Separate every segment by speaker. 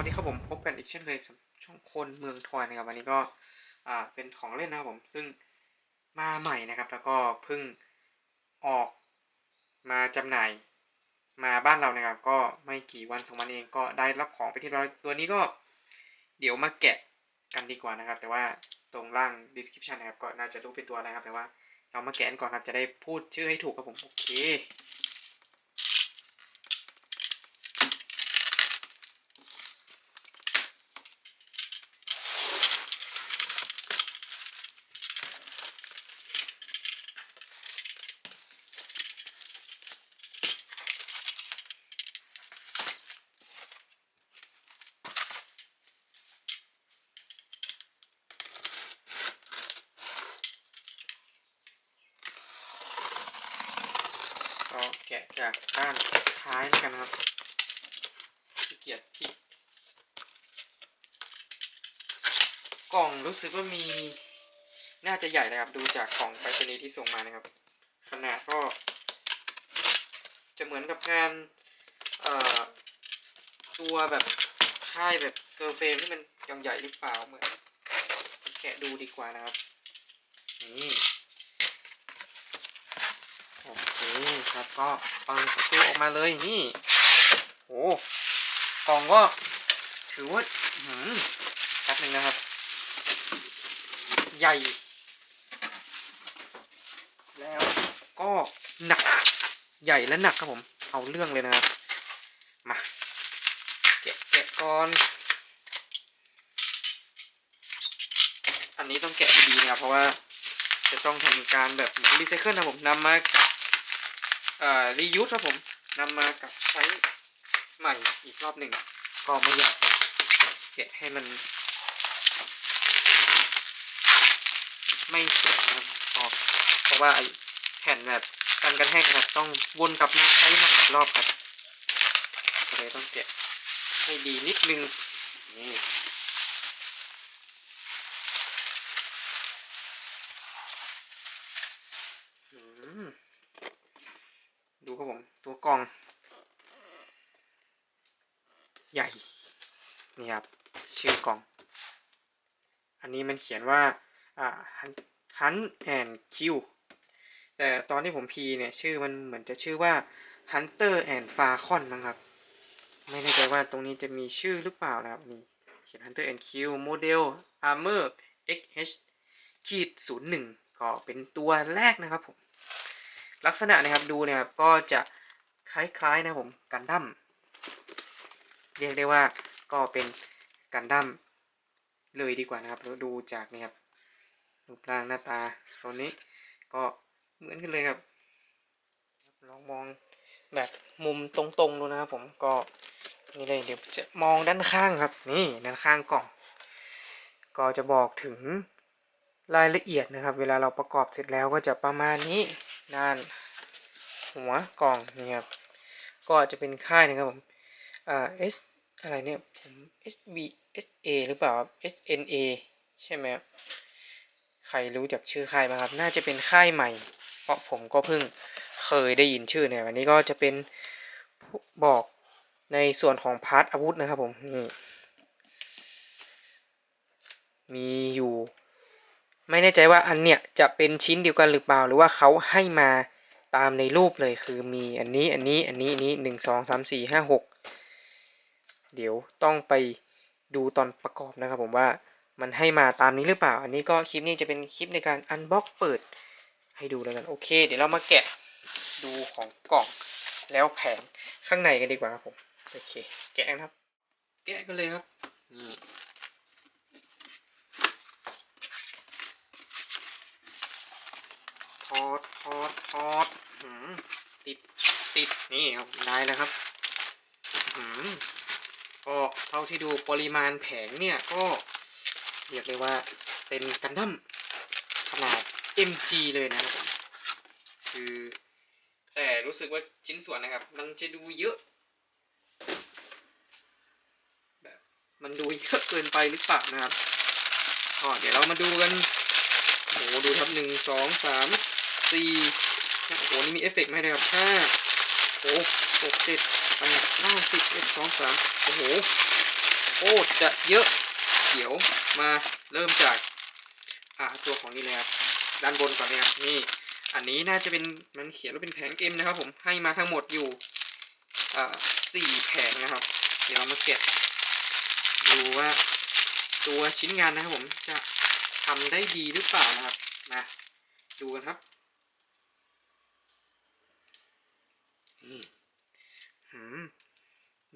Speaker 1: วัสดีครับผมพบกันอีกเช่นเคยช่องคนเมืองทอยนะครับวันนี้ก็อ่าเป็นของเล่นนะครับผมซึ่งมาใหม่นะครับ แล้วก็เพิ่งออกมาจำหน่ายมาบ้านเรานะครับ ก็ไม่กี่วันสองวันเองก็ได้รับของไปที่เรียบร้อยตัวนี้ก็เดี๋ยวมาแกะกันดีกว่านะครับ แต่ว่าตรงล่าง description นะครับก็น่าจะรู้เป็นตัวอะไรครับแต่ว่า เรามาแกะกันก่อนครับจะได้พูดชื่อให้ถูกครับผมโอเค ก็แกะ จากด้านท้ายแล้วกันนะครับขี้เกียจพลิกกล่องรู้สึกว่ามีน่าจะใหญ่นะครับ ดูจากกล่องไปรษณีย์ที่ส่งมานะครับ ขนาดก็ จะเหมือนกับงานเอ่อตัวแบบค่ายแบบเซอร์เฟมที่มันยังใหญ่หรือเปล่าเหมือนแกะดูดีกว่านะครับนี่ โอเครับก็ปังประตูออกมาเลยนี่โอ้กล่องก็ถือว่าหืมแป๊บหนึงนะครับ ใหญ่ แล้วก็หนักใหญ่และหนักครับผม เอาเรื่องเลยนะครับ มาแกะแกะก่อน อันนี้ต้องแกะดีๆนะครับเพราะว่าจะต้องทำการแบบรีไซเคิลนะผมนำมากับเอ่อ รียูสครับผมนำมากับใช้ใหม่อีกรอบหนึ่งก็ไม่อยากแกะให้มัน ไม่เสวยนะครับเพราะว่าไอแผ่นแบบกันกระแทกนะครับต้องวนกลับมาใช้ใหม่อีกรอบครับก็เลยต้องแกะให้ดีนิดนึงนี่ อืมดูครับผม ตัวกล่อง ใหญ่ นี่ครับ ชื่อกล่อง อันนี้มันเขียนว่าอ่าฮันแอนคิวแต่ตอนที่ผมพีเนี่ยชื่อมันเหมือนจะชื่อว่า Hunter and Falcon มั้งครับ ไม่แน่ใจว่าตรงนี้จะมีชื่อหรือเปล่านะครับนี่เขียน Hunter and Q โมเดล Armor XH ขีดศูนย์หนึ่งก็เป็นตัวแรกนะครับผมลักษณะนะครับดูเนี่ยครับก็จะคล้ายๆนะผมกันดั้มเรียกได้ว่าก็เป็น กันดั้มเลยดีกว่านะครับเราดูจากนี่ครับรูปร่างหน้าตาตัวนี้ก็เหมือนกันเลยครับ ลองมองแบบมุมตรงๆดูนะครับผมก็นี่เลยเดี๋ยวจะมองด้านข้างครับ นี่ด้านข้างกล่อง ก็จะบอกถึงรายละเอียดนะครับ เวลาเราประกอบเสร็จแล้วก็จะประมาณนี้ด้านหัวกล่องนี่ครับก็จะเป็นค่ายนะครับผมอ่า S อะไรเนี่ยผม SB SA หรือเปล่าครับ SNA ใช่ไหมครับใครรู้จักชื่อค่ายไหมครับ น่าจะเป็นค่ายใหม่ เพราะผมก็เพิ่งเคยได้ยินชื่อเนี่ยวันนี้ก็จะเป็นบอกในส่วนของพาร์ทอาวุธนะครับผมนี่มีอยู่ไม่แน่ใจว่าอันเนี้ยจะเป็นชิ้นเดียวกันหรือเปล่า หรือว่าเขาให้มาตามในรูปเลยคือมีอันนี้อันนี้อันนี้อันนี้หนึ่งสองสามสี่ห้าหก เดี๋ยวต้องไปดูตอนประกอบนะครับผมว่ามันให้มาตามนี้หรือเปล่า อันนี้ก็คลิปนี้จะเป็นคลิปในการอันบ็อกเปิดให้ดูแล้วกันโอเค เดี๋ยวเรามาแกะดูของกล่องแล้วแผงข้างในกันดีกว่าครับผมโอเค แกะนะครับ แกะกันเลยครับนี่ทอดทอดทอดหืมติดติดนี่ครับได้แล้วครับหืม ก็เท่าที่ดูปริมาณแผงเนี่ยก็เรียกเลยว่าเป็นกันดั้มขนาด MG เลยนะครับผมคือแต่รู้สึกว่าชิ้นส่วนนะครับ มันจะดูเยอะ แบบมันดูเยอะเกินไปหรือเปล่านะครับก็เดี๋ยวเรามาดูกันโอ้โหดูครับหนึ่งสองสามสี่โอ้โหนี่มีเอฟเฟกต์ไหมนะครับห้า โอ้หกเจ็ดแปดเก้าสิบเอ็ดสองสามโอ้โหโอ้จะเยอะเดี๋ยวมาเริ่มจากอ่าตัวของนี่เลยครับด้านบนก่อนเลยครับนี่ อันนี้น่าจะเป็นมันเขียนว่าเป็นแผง M นะครับ ผมให้มาทั้งหมดอยู่อ่าสี่แผงนะครับ เดี๋ยวเรามาเก็บดูว่าตัวชิ้นงานนะครับผมจะทำได้ดีหรือเปล่านะครับมาดูกันครับนี่หืม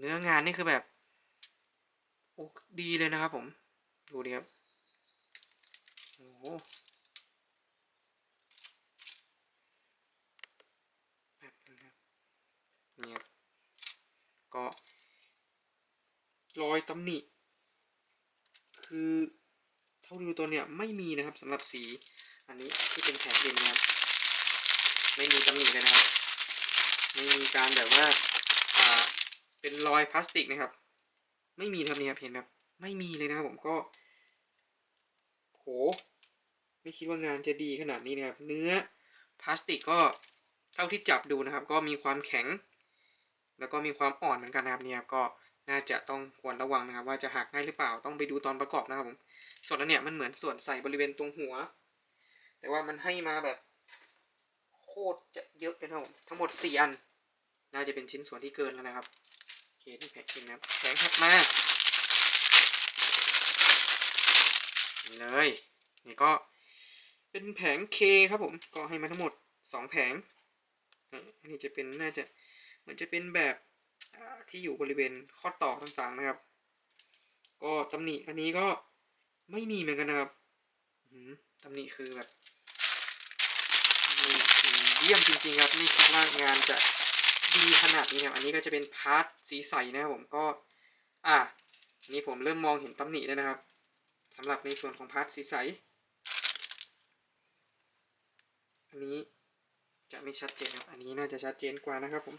Speaker 1: เนื้องานนี่คือแบบโอ้ดีเลยนะครับผม ดูดิครับโอ้โหแบบนี้ครับนี่ครับก็รอยตำหนิ คือเท่าดูตัวเนี่ยไม่มีนะครับสำหรับสี อันนี้ที่เป็นแผงเอ็นนะครับ ไม่มีตำหนิเลยนะครับ ไม่มีการแบบว่า เป็นรอยพลาสติกนะครับ ไม่มีครับนี่ครับเห็นแบบไม่มีเลยนะครับผมก็โหไม่คิดว่างานจะดีขนาดนี้นะครับ เนื้อพลาสติกก็เท่าที่จับดูนะครับ ก็มีความแข็ง แล้วก็มีความอ่อนเหมือนกันนะครับเนี่ยก็น่าจะต้องควรระวังนะครับ ว่าจะหักง่ายหรือเปล่าต้องไปดูตอนประกอบนะครับผมส่วนนั้นเนี่ยมันเหมือนส่วนใส่บริเวณตรงหัว แต่ว่ามันให้มาแบบโคตรจะเยอะเลยนะครับผมทั้งหมดสี่อัน น่าจะเป็นชิ้นส่วนที่เกินแล้วนะครับ เคนี่แผงเองนะครับแผงถัดมานี่เลย นี่ก็เป็นแผง K ครับผม ก็ให้มาทั้งหมดสองแผงอันนี้จะเป็นน่าจะเหมือนจะเป็นแบบที่อยู่บริเวณข้อต่อต่างๆนะครับ ก็ตำหนิอันนี้ก็ไม่มีเหมือนกันนะครับตำหนิคือแบบเยี่ยมจริงๆครับไม่คิดว่างานจะ ดีขนาดนี้นะครับอันนี้ก็จะเป็นพาร์ทสีใสนะครับผมก็อะอันนี้ผมเริ่มมองเห็นตำหนิแล้วนะครับสำหรับในส่วนของพาร์ทสีใส อันนี้จะไม่ชัดเจนครับ อันนี้น่าจะชัดเจนกว่านะครับผม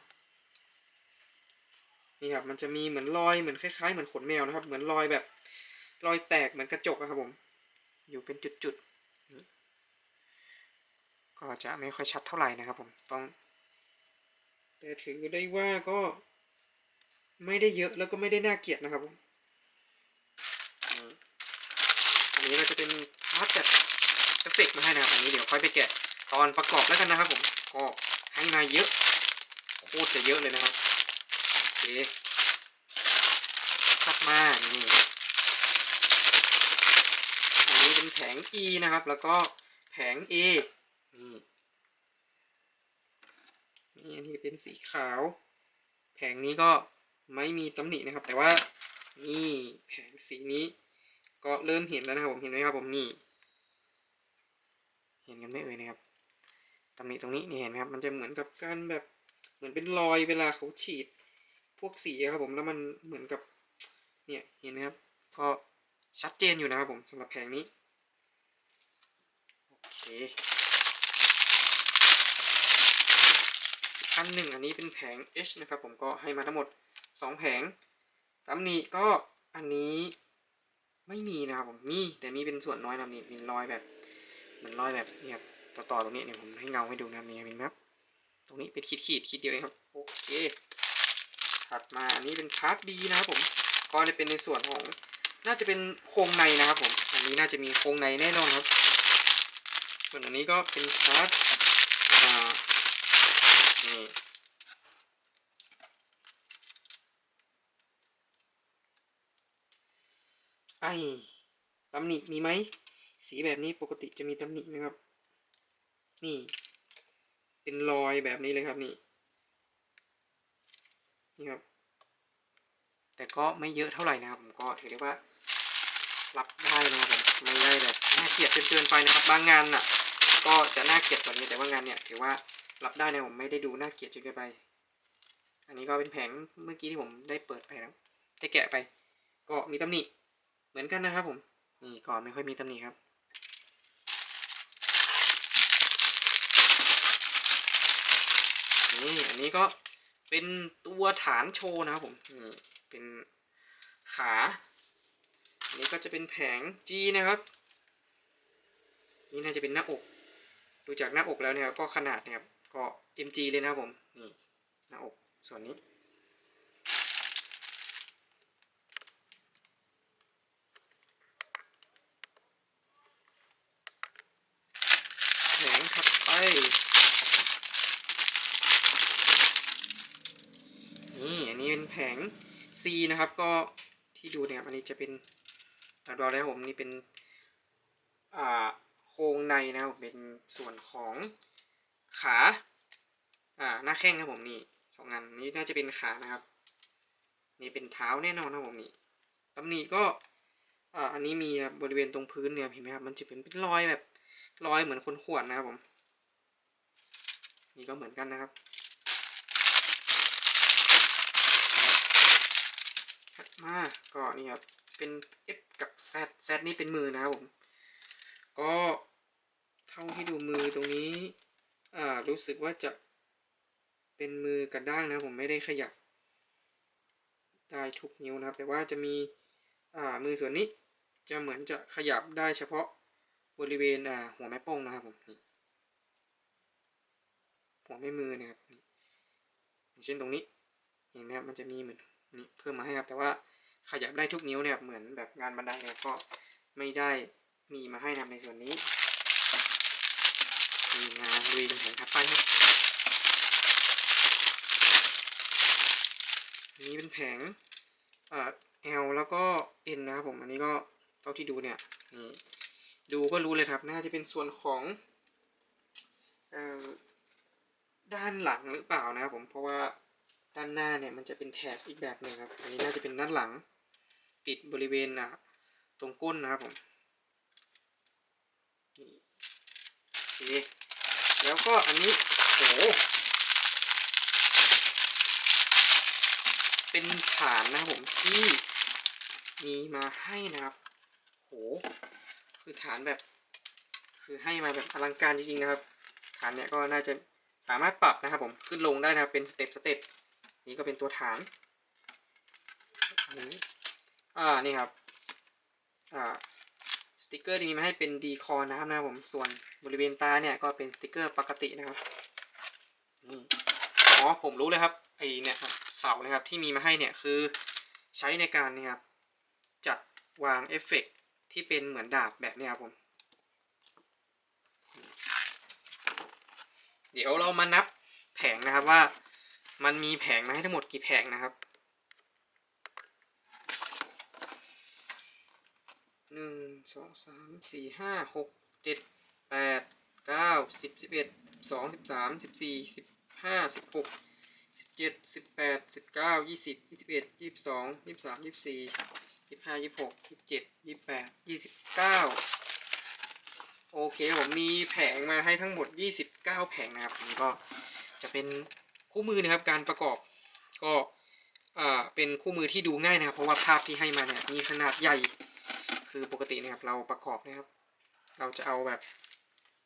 Speaker 1: นี่ครับ มันจะมีเหมือนรอยเหมือนคล้ายๆเหมือนขนแมวนะครับ เหมือนรอยแบบ รอยแตกเหมือนกระจกอะครับผม อยู่เป็นจุดๆ ก็จะไม่ค่อยชัดเท่าไหร่นะครับผม ต้อง แต่ถือได้ว่าก็ไม่ได้เยอะแล้วก็ไม่ได้น่าเกลียดนะครับผมอันนี้เราจะเป็นพาร์ทแบบเอฟเฟกมาให้นะครับอันนี้เดี๋ยวค่อยไปแกะตอนประกอบแล้วกันนะครับผม ก็ให้มาเยอะโคตรจะเยอะเลยนะครับโอเคถัดมานี่อันนี้เป็นแผง E นะครับ แล้วก็แผง A นี่ นี่อันนี้เป็นสีขาว แผงนี้ก็ไม่มีตำหนินะครับ แต่ว่านี่แผงสีนี้ ก็เริ่มเห็นแล้วนะครับผมเห็นไหมครับผมนี่ เห็นกันไหมเอ่ยนะครับตำหนิตรงนี้นี่เห็นไหมครับมันจะเหมือนกับการแบบเหมือนเป็นรอยเวลาเขาฉีด พวกสีครับผมแล้วมันเหมือนกับเนี่ยเห็นไหมครับ ก็ชัดเจนอยู่นะครับผมสำหรับแผงนี้โอเค อันหนึ่งอันนี้เป็นแผง H นะครับ ผมก็ให้มาทั้งหมดสองแผงตำหนิก็อันนี้ไม่มีนะครับผมมีแต่มีเป็นส่วนน้อยนะนี่เป็นรอยแบบเหมือนรอยแบบเนี่ยต่อต่อตรงนี้เนี่ยผมให้เงาให้ดูนะนี่เห็นไหมครับตรงนี้เป็นขีดขีดขีดเดียวเองครับโอเคถัดมาอันนี้เป็นพาร์ทดีนะครับผมก็จะเป็นในส่วนของน่าจะเป็นโครงในนะครับผมอันนี้น่าจะมีโครงในแน่นอนครับ ส่วนอันนี้ก็เป็นพาร์ท นี่ไอ้ตำหนิมีไหม สีแบบนี้ปกติจะมีตำหนิไหมครับ นี่ เป็นรอยแบบนี้เลยครับนี่ นี่ครับ แต่ก็ไม่เยอะเท่าไหร่นะครับ ผมก็ถือได้ว่า รับได้นะครับผมไม่ได้แบบน่าเกลียดจนเกินไปนะครับ บางงานน่ะ ก็จะน่าเกลียดกว่านี้แต่ว่างานเนี่ยถือว่า รับได้นะผมไม่ได้ดูน่าเกลียดจนเกินไป อันนี้ก็เป็นแผงเมื่อกี้ที่ผมได้เปิดไปแล้วได้แกะไป ก็มีตำหนิเหมือนกันนะครับผม นี่ก็ไม่ค่อยมีตำหนิครับนี่อันนี้ก็เป็นตัวฐานโชว์นะครับผมนี่เป็นขา อันนี้ก็จะเป็นแผง G นะครับ นี่น่าจะเป็นหน้าอก ดูจากหน้าอกแล้วเนี่ยก็ขนาดนี่ยครับ ก็ MG เลยนะครับผมนี่หน้าอกส่วนนี้แผงครับไปนี่อันนี้เป็นแผง C นะครับ ก็ที่ดูเนี่ยอันนี้จะเป็นดากดอแล้วผมนี่เป็นโครงในนะเป็นส่วนของ ขาอ่าหน้าแข้งครับผมนี่สองอันนี้น่าจะเป็นขานะครับ นี่เป็นเท้าแน่นอนนะครับผมนี่ตำหนิก็อ่าอันนี้มีบริเวณตรงพื้นเนี่ยเห็นไหมครับมันจะเป็นเป็นรอยแบบรอยเหมือนคนขวดนะครับผม นี่ก็เหมือนกันนะครับถัดมาก็นี่ครับเป็น F กับ Z Z นี่เป็นมือนะครับผม ก็เท่าที่ดูมือตรงนี้ อ่ารู้สึกว่าจะเป็นมือกระด้างนะผมไม่ได้ขยับได้ทุกนิ้วนะครับ แต่ว่าจะมีอ่ามือส่วนนี้จะเหมือนจะขยับได้เฉพาะบริเวณอ่าหัวแม่โป้งนะครับผมหัวแม่มือนะครับนี่อย่างเช่นตรงนี้เห็นไหมครับมันจะมีเหมือนนี่เพิ่มมาให้ครับ แต่ว่าขยับได้ทุกนิ้วเนี่ยเหมือนแบบงานบันไดเนี่ยก็ไม่ได้มีมาให้นะครับในส่วนนี้ มีงานลุยเป็นแผงถัดไปครับนี้เป็นแผงเอ่อ L แล้วก็ N นะครับผม อันนี้ก็เท่าที่ดูเนี่ยนี่ดูก็รู้เลยครับ น่าจะเป็นส่วนของเอ่อด้านหลังหรือเปล่านะครับผม เพราะว่าด้านหน้าเนี่ยมันจะเป็นแถบอีกแบบหนึ่งครับ อันนี้น่าจะเป็นด้านหลังติดบริเวณอะตรงก้นนะครับผมนี่โอเค แล้วก็อันนี้โหเป็นฐานนะครับผมที่มีมาให้นะครับ โห คือฐานแบบ คือให้มาแบบอลังการจริงๆนะครับ ฐานเนี่ยก็น่าจะสามารถปรับนะครับผมขึ้นลงได้นะครับเป็นสเต็ปสเต็ปนี่ก็เป็นตัวฐานอันนี้อ่านี่ครับ อ่า ติกเกอร์ที่มีมาให้เป็นดีคอน้ำนะครับผม ส่วนบริเวณตาเนี่ยก็เป็นสติกเกอร์ปกตินะครับอ๋อผมรู้เลยครับไอเนี่ยครับเสานะครับที่มีมาให้เนี่ยคือใช้ในการเนี่ยครับจัดวางเอฟเฟกต์ที่เป็นเหมือนดาบแบบนี้ครับผม เดี๋ยวเรามานับแผงนะครับว่ามันมีแผงมาให้ทั้งหมดกี่แผงนะครับหนึ่ง สองสามสี่ห้าหกเจ็ดแปดเก้าสิบสิบเอ็ดสองสิบสามสิบสี่สิบห้าสิบหกสิบเจ็ดสิบแปดสิบเก้ายี่สิบยี่สิบเอ็ดยี่สิบสองยี่สิบสามยี่สิบสี่ยี่สิบห้ายี่สิบหกยี่สิบเจ็ดยี่สิบแปดยี่สิบเก้าโอเคผมมีแผงมาให้ทั้งหมด 29 แผงนะครับนนี้ก็จะเป็นคู่มือนะครับการประกอบก็เป็นคู่มือที่ดูง่ายนะครับ เพราะว่าภาพที่ให้มาเนี่ยมีขนาดใหญ่ คือปกตินะครับเราประกอบนะครับ เราจะเอาแบบ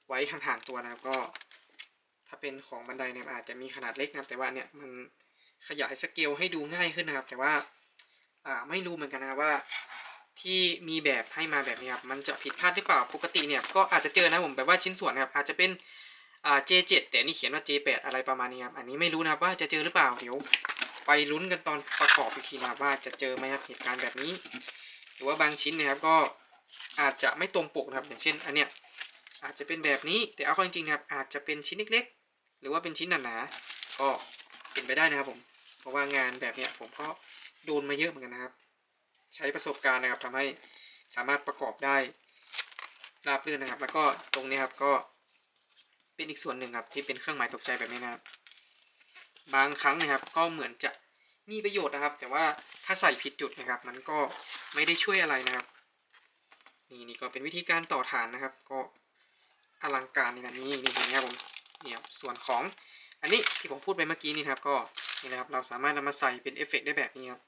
Speaker 1: ไว้ห่างๆตัวนะครับก็ ถ้าเป็นของบันไดเนี่ยอาจจะมีขนาดเล็กนะครับ แต่ว่าเนี่ยมันขยายสเกลให้ดูง่ายขึ้นนะครับ แต่ว่าอ่าไม่รู้เหมือนกันนะว่าที่มีแบบให้มาแบบนี้ครับมันจะผิดพลาดหรือเปล่าปกติเนี่ยก็อาจจะเจอนะผมแบบว่าชิ้นส่วนนะครับอาจจะเป็นอ่า J7 แต่นี่เขียนว่า J8 อะไรประมาณนี้ครับอันนี้ไม่รู้นะครับว่าจะเจอหรือเปล่าเดี๋ยวไปลุ้นกันตอนประกอบอีกทีนะครับว่าจะเจอไหมครับเหตุการณ์แบบนี้ รือว่าบางชิ้นนะครับก็อาจจะไม่ตรงปกนะครับ อย่างเช่น อันเนี้ยอาจจะเป็นแบบนี้แต่เอาเข้าจริงๆนะครับ อาจจะเป็นชิ้นเล็กๆ หรือว่าเป็นชิ้นหนาๆก็เป็นไปได้นะครับผม เพราะว่างานแบบเนี้ยผมก็โดนมาเยอะเหมือนกันนะครับ ใช้ประสบการณ์นะครับทำให้สามารถประกอบได้ราบรื่นนะครับ แล้วก็ตรงนี้ครับก็เป็นอีกส่วนหนึ่งครับที่เป็นเครื่องหมายตกใจแบบนี้นะครับ บางครั้งนะครับก็เหมือนจะ มีประโยชน์นะครับ แต่ว่าถ้าใส่ผิดจุดนะครับ มันก็ไม่ได้ช่วยอะไรนะครับ นี่นี่ก็เป็นวิธีการต่อฐานนะครับ ก็อลังการนี่นะนี่นี่นไหมครับผมเนี่ยส่วนของอันนี้ที่ผมพูดไปเมื่อกี้นี่ครับก็นี่นะครับเราสามารถนำมาใส่เป็นเอฟเฟกต์ได้แบบนี้ครับ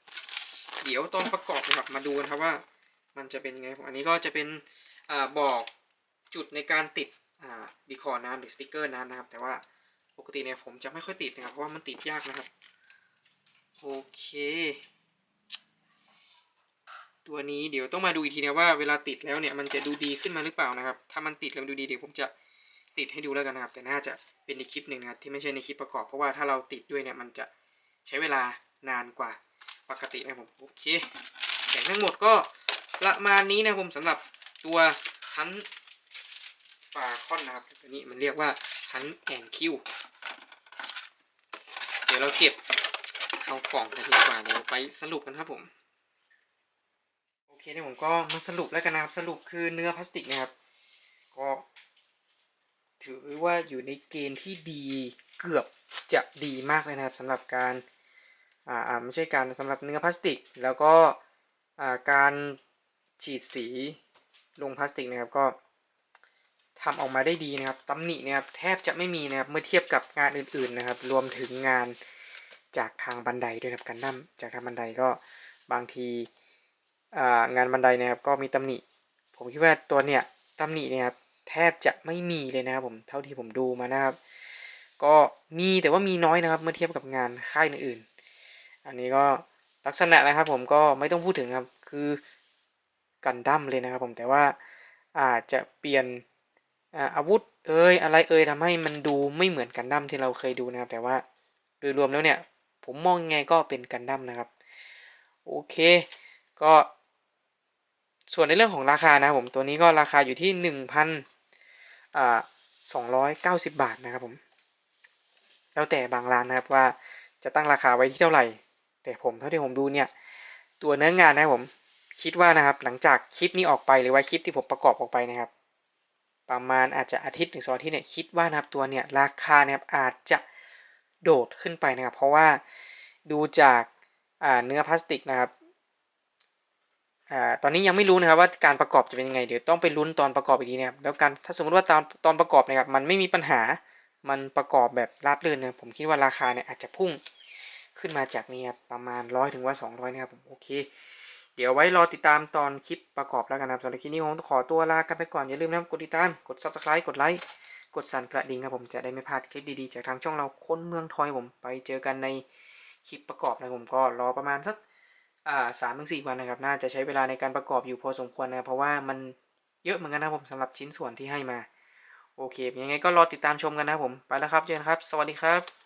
Speaker 1: เดี๋ยวตอนประกอบนะครับมาดูกันครับว่ามันจะเป็นยังไงผมอันนี้ก็จะเป็นอบอกจุดในการติดดีคอร์น้ำหรือสติกเกอร์น้ำนะครับ แต่ว่าปกติเนี่ยผมจะไม่ค่อยติดนะครับเพราะว่ามันติดยากนะครับ โอเค ตัวนี้เดี๋ยวต้องมาดูอีกทีนะว่าเวลาติดแล้วเนี่ยมันจะดูดีขึ้นมาหรือเปล่านะครับ ถ้ามันติดแล้วดูดีเดี๋ยวผมจะติดให้ดูแล้วกันนะครับ แต่น่าจะเป็นในคลิปหนึ่งนะครับที่ไม่ใช่ในคลิปประกอบเพราะว่าถ้าเราติดด้วยเนี่ยมันจะใช้เวลานานกว่าปกตินะผมโอเคแผงทั้งหมดก็ประมาณนี้นะผมสำหรับตัวทันฟาคอนนะครับตัวนี้มันเรียกว่าฮันแอนคิวเดี๋ยวเราเก็บ เข้ากล่องกันดีกว่าเดี๋ยวไปสรุปกันครับผม โอเคเดี๋ยผมก็มาสรุปแล้วกันนะครับ สรุปคือเนื้อพลาสติกนะครับ ก็ถือว่าอยู่ในเกณฑ์ที่ดีเกือบจะดีมากเลยนะครับสำหรับการอ่าไม่ใช่การสำหรับเนื้อพลาสติก แล้วก็อ่าการฉีดสีลงพลาสติกนะครับก็ทำออกมาได้ดีนะครับตำหนินะครับแทบจะไม่มีนะครับเมื่อเทียบกับงานอื่นๆนะครับ รวมถึงงาน จากทางบันไดด้วยนะครับกันดั้มจากทางบันไดก็บางทีงานบันไดนะครับก็มีตำหนิ ผมคิดว่าตัวเนี่ยตำหนิเนี่ยครับแทบจะไม่มีเลยนะครับผมเท่าที่ผมดูมานะครับ ก็มีแต่ว่ามีน้อยนะครับ เมื่อเทียบกับงานค่ายอื่นๆ อันนี้ก็ลักษณะนะครับผมก็ไม่ต้องพูดถึงครับคือกันดั้มเลยนะครับผมแต่ว่าอาจจะเปลี่ยนอาอาวุธเอ่ยอะไรเอ่ยทำให้มันดูไม่เหมือนกันดั้มที่เราเคยดูนะครับ แต่ว่าโดยรวมแล้วเนี่ย ผมมองยังไงก็เป็นกันดั้มนะครับ โอเค ก็ส่วนในเรื่องของราคานะผมตัวนี้ก็ราคาอยู่ที่หนึ่งพันอ่าสองร้อยเก้าสิบบาทนะครับผม แล้วแต่บางร้านนะครับว่าจะตั้งราคาไว้ที่เท่าไหร่ แต่ผมเท่าที่ผมดูเนี่ย ตัวเนื้องานนะครับผมคิดว่านะครับหลังจากคลิปนี้ออกไปหรือว่าคลิปที่ผมประกอบออกไปนะครับ ประมาณอาจจะอาทิตย์ถึงสองอาทิตย์เนี่ยคิดว่านะครับตัวเนี่ยราคาเนะครับอาจจะ โดดขึ้นไปนะครับ เพราะว่าดูจากาเนื้อพลาสติกนะครับอตอนนี้ยังไม่รู้นะครับว่าการประกอบจะเป็นยังไง เดี๋ยวต้องไปลุ้นตอนประกอบอีกทีนะครับแล้วการถ้าสมมติว่าตอนตอนประกอบนะครับมันไม่มีปัญหามันประกอบแบบราบรื่นนะครับผมคิดว่าราคาเนี่ยอาจจะพุ่งขึ้นมาจากนี้ครับประมาณร้อยถึงว่า200นะครับผมโอเค เดี๋ยวไว้รอติดตามตอนคลิปประกอบแล้วกันนะครับสำหรับคลิปนี้ผมต้องขอตัวลากันไปก่อนอย่าลืมนะครับกดติดตามกด subscribe กดไลค์ กดสั่นกระดิ่งครับผมจะได้ไม่พลาดคลิปดีๆ จากทางช่องเราคนเมืองทอยผมไปเจอกันในคลิปประกอบนะครับผมก็รอประมาณสักอ่าสามถึงสี่วันนะครับ น่าจะใช้เวลาในการประกอบอยู่พอสมควรนะรเพราะว่ามันเยอะเหมือนกันนะผมสำหรับชิ้นส่วนที่ให้มา โอเคยังไงก็รอติดตามชมกันนะผมไปแล้วครับเจอกันครับ สวัสดีครับ